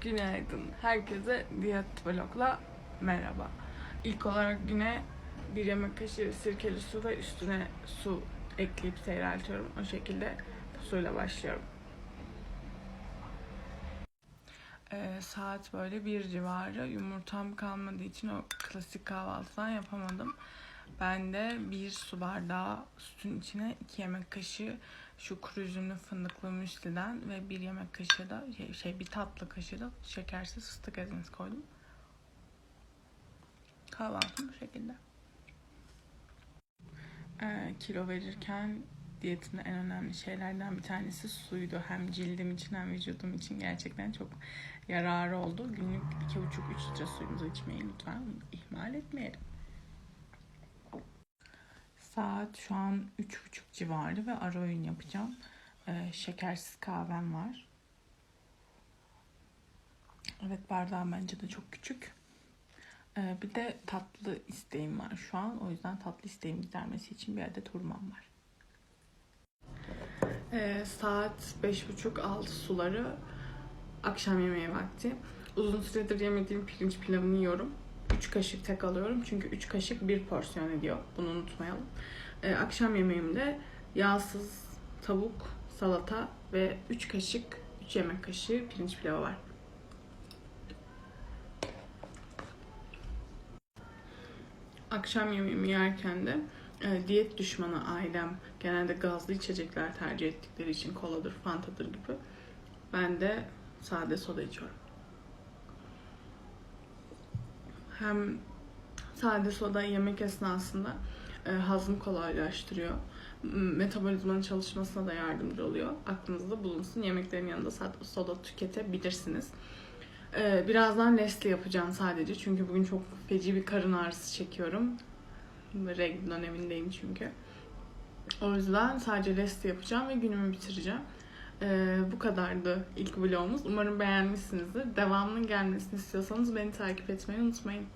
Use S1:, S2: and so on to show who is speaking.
S1: Günaydın. Herkese diyet vlogla merhaba. İlk olarak güne bir yemek kaşığı sirkeli su ve üstüne su ekleyip seyreltiyorum. O şekilde suyla başlıyorum. Ee, saat böyle bir civarı. Yumurtam kalmadığı için o klasik kahvaltıdan yapamadım. Ben de bir su bardağı sütün içine iki yemek kaşığı şu kuru üzümlü fındıklı müsliden ve bir yemek kaşığı da şey, şey bir tatlı kaşığı da şekersiz fıstık ezmesi koydum. Kahvaltım bu şekilde. Ee, kilo verirken diyetimde en önemli şeylerden bir tanesi suydu. Hem cildim için hem vücudum için gerçekten çok yararı oldu. Günlük 2,5-3 litre suyumuzu içmeyi lütfen ihmal etmeyelim. Saat şu an 3.30 civarı ve ara öğün yapacağım. Ee, şekersiz kahvem var. Evet bardağım bence de çok küçük. Ee, bir de tatlı isteğim var şu an. O yüzden tatlı isteğimi gidermesi için bir adet hurmam var. Ee, saat 5.30-6 suları akşam yemeği vakti. Uzun süredir yemediğim pirinç pilavını yiyorum. 3 kaşık tek alıyorum çünkü 3 kaşık bir porsiyon ediyor. Bunu unutmayalım. Ee, akşam yemeğimde yağsız tavuk, salata ve 3 kaşık, 3 yemek kaşığı pirinç pilavı var. Akşam yemeğimi yerken de e, diyet düşmanı ailem genelde gazlı içecekler tercih ettikleri için koladır, fantadır gibi. Ben de sade soda içiyorum. Hem sade soda yemek esnasında e, hazmı kolaylaştırıyor. Metabolizmanın çalışmasına da yardımcı oluyor. Aklınızda bulunsun. Yemeklerin yanında soda tüketebilirsiniz. E, birazdan Nestle yapacağım sadece. Çünkü bugün çok feci bir karın ağrısı çekiyorum. Regl dönemindeyim çünkü. O yüzden sadece Nestle yapacağım ve günümü bitireceğim. E, bu kadardı ilk vlogumuz. Umarım beğenmişsinizdir. Devamının gelmesini istiyorsanız beni takip etmeyi unutmayın.